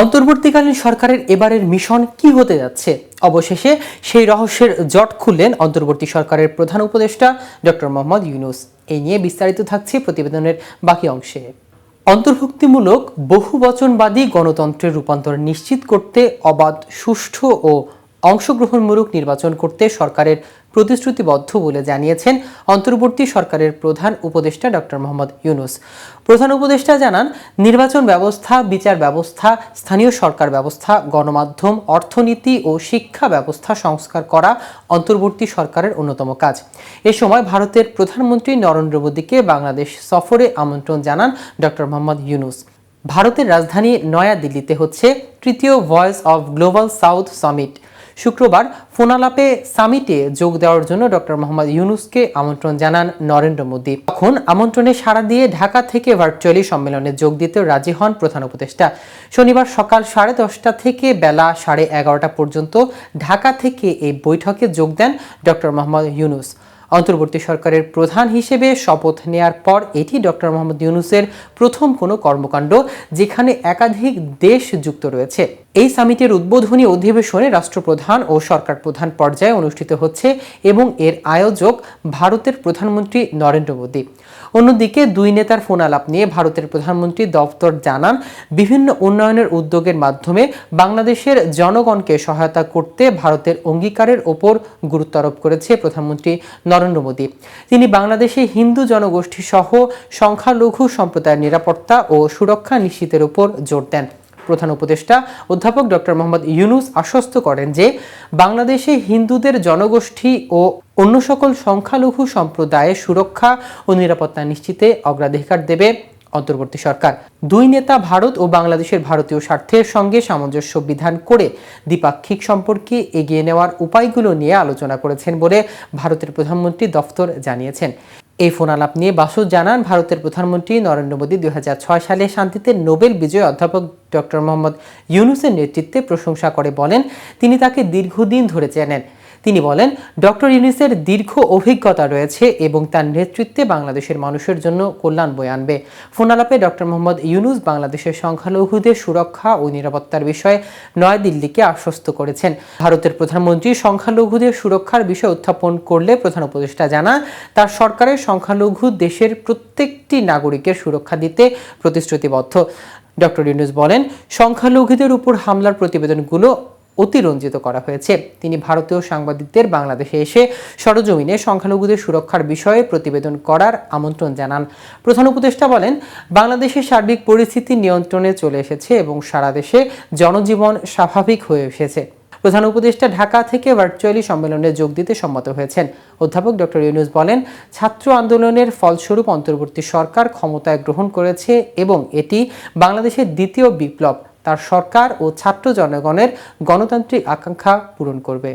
অন্তর্বর্তীকালীন সরকারের এবারের মিশন কি হতে যাচ্ছে? অবশেষে সেই রহস্যের জট খুললেন অন্তর্বর্তী সরকারের প্রধান উপদেষ্টা ডক্টর মোহাম্মদ ইউনুস। এই নিয়ে বিস্তারিত থাকছে প্রতিবেদনের বাকি অংশে। অন্তর্ভুক্তিমূলক বহু বচনবাদী গণতন্ত্রের রূপান্তর নিশ্চিত করতে অবাধ, সুষ্ঠু ও অংশগ্রহণমূলক নির্বাচন করতে সরকারের প্রতিশ্রুতিবদ্ধ বলে জানিয়েছেন অন্তর্বর্তী সরকারের প্রধান উপদেষ্টা ডক্টর মোহাম্মদ ইউনুস। প্রধান উপদেষ্টা জানান, নির্বাচন ব্যবস্থা, বিচার ব্যবস্থা, স্থানীয় সরকার ব্যবস্থা, গণমাধ্যম, অর্থনীতি ও শিক্ষা ব্যবস্থা সংস্কার করা অন্তর্বর্তী সরকারের অন্যতম কাজ। এ সময় ভারতের প্রধানমন্ত্রী নরেন্দ্র মোদীকে বাংলাদেশ সফরে আমন্ত্রণ জানান ডক্টর মোহাম্মদ ইউনুস। ভারতের রাজধানী নয়াদিল্লিতে হচ্ছে তৃতীয় voice of global south summit. শুক্রবার ফোনালাপে সামিটে যোগ দেওয়ার জন্য ডক্টর মোহাম্মদ ইউনুসকে আমন্ত্রণ জানান নরেন্দ্র মোদী। তখন আমন্ত্রণে সাড়া দিয়ে ঢাকা থেকে ভার্চুয়ালি সম্মেলনে যোগ দিতে রাজি হন প্রধান উপদেষ্টা। শনিবার সকাল সাড়ে দশটা থেকে বেলা সাড়ে এগারোটা পর্যন্ত ঢাকা থেকে এই বৈঠকে যোগ দেন ডক্টর মোহাম্মদ ইউনুস। অন্তর্বর্তী সরকারের প্রধান হিসেবে শপথ নেয়ার পর এটি ডক্টর মোহাম্মদ ইউনুসের প্রথম কোনো কর্মকাণ্ড যেখানে একাধিক দেশ যুক্ত রয়েছে। এই সামিটের উদ্বোধনী অধিবেশনে রাষ্ট্রপ্রধান ও সরকার প্রধান পর্যায়ে অনুষ্ঠিত হচ্ছে এবং এর আয়োজক ভারতের প্রধানমন্ত্রী নরেন্দ্র মোদী। অন্যদিকে দুই নেতার ফোন আলাপ নিয়ে ভারতের প্রধানমন্ত্রী দপ্তর জানান, বিভিন্ন উন্নয়নের উদ্যোগের মাধ্যমে বাংলাদেশের জনগণকে সহায়তা করতে ভারতের অঙ্গীকারের ওপর গুরুত্ব আরোপ করেছে প্রধানমন্ত্রী নরেন্দ্র মোদী। তিনি বাংলাদেশে হিন্দু জনগোষ্ঠী সহ সংখ্যালঘু সম্প্রদায়ের নিরাপত্তা ও সুরক্ষা নিশ্চিতের উপর জোর দেন। প্রধান উপদেষ্টা অধ্যাপক ডক্টর মোহাম্মদ ইউনুস আশ্বস্ত করেন যে বাংলাদেশে হিন্দুদের জনগোষ্ঠী ও অন্য সকল সংখ্যালঘু সম্প্রদায়ের সুরক্ষা ও নিরাপত্তা নিশ্চিতে অগ্রাধিকার দেবে অন্তর্বর্তী সরকার। দুই নেতা ভারত ও বাংলাদেশের ভারতীয় স্বার্থের সঙ্গে সামঞ্জস্য বিধান করে দ্বিপাক্ষিক সম্পর্কে এগিয়ে নেওয়ার উপায়গুলো নিয়ে আলোচনা করেছেন বলে ভারতের প্রধানমন্ত্রী দফতর জানিয়েছেন। এই ফোন আলাপ নিয়ে বাসু জানান ভারতের প্রধানমন্ত্রী নরেন্দ্র মোদী দুই হাজার ছয় সালে শান্তিতে নোবেল বিজয়ী অধ্যাপক ডক্টর মোহাম্মদ ইউনুসের নেতৃত্বে প্রশংসা করে বলেন, তিনি তাকে দীর্ঘদিন ধরে চেনেন। তিনি বলেন, ডক্টর ইউনুসের দীর্ঘ অভিজ্ঞতা রয়েছে এবং তার নেতৃত্বে বাংলাদেশের মানুষের জন্য কল্যাণ বয়ে আনবে। ফোনালাপে ডক্টর মোহাম্মদ ইউনুস বাংলাদেশের সংখ্যালঘুদের সুরক্ষা ও নিরাপত্তার বিষয়ে নয়াদিল্লিকে আশ্বস্ত করেছেন। ভারতের প্রধানমন্ত্রী সংখ্যালঘুদের সুরক্ষার বিষয় উত্থাপন করলে প্রধান উপদেষ্টা জানান, তার সরকারের সংখ্যালঘু দেশের প্রত্যেকটি নাগরিকের সুরক্ষা দিতে প্রতিশ্রুতিবদ্ধ। ডক্টর ইউনুস বলেন, সংখ্যালঘুদের উপর হামলার প্রতিবেদনগুলো অতিরঞ্জিত করা হয়েছে। তিনি ভারতীয় সাংবাদিকদের বাংলাদেশে এসে সরজমিনে সংখ্যালঘুদের সুরক্ষার বিষয়ে প্রতিবেদন করার আমন্ত্রণ জানান। প্রধান উপদেষ্টা বলেন, বাংলাদেশের সার্বিক পরিস্থিতি নিয়ন্ত্রণে চলে এসেছে এবং সারা দেশে জনজীবন স্বাভাবিক হয়ে এসেছে। প্রধান উপদেষ্টা ঢাকা থেকে ভার্চুয়ালি সম্মেলনে যোগ দিতে সম্মত হয়েছেন। অধ্যাপক ডক্টর ইউনুস বলেন, ছাত্র আন্দোলনের ফলস্বরূপ অন্তর্বর্তী সরকার ক্ষমতায় গ্রহণ করেছে এবং এটি বাংলাদেশের দ্বিতীয় বিপ্লব। তার সরকার ও ছাত্র জনগণের গণতান্ত্রিক আকাঙ্ক্ষা পূরণ করবে।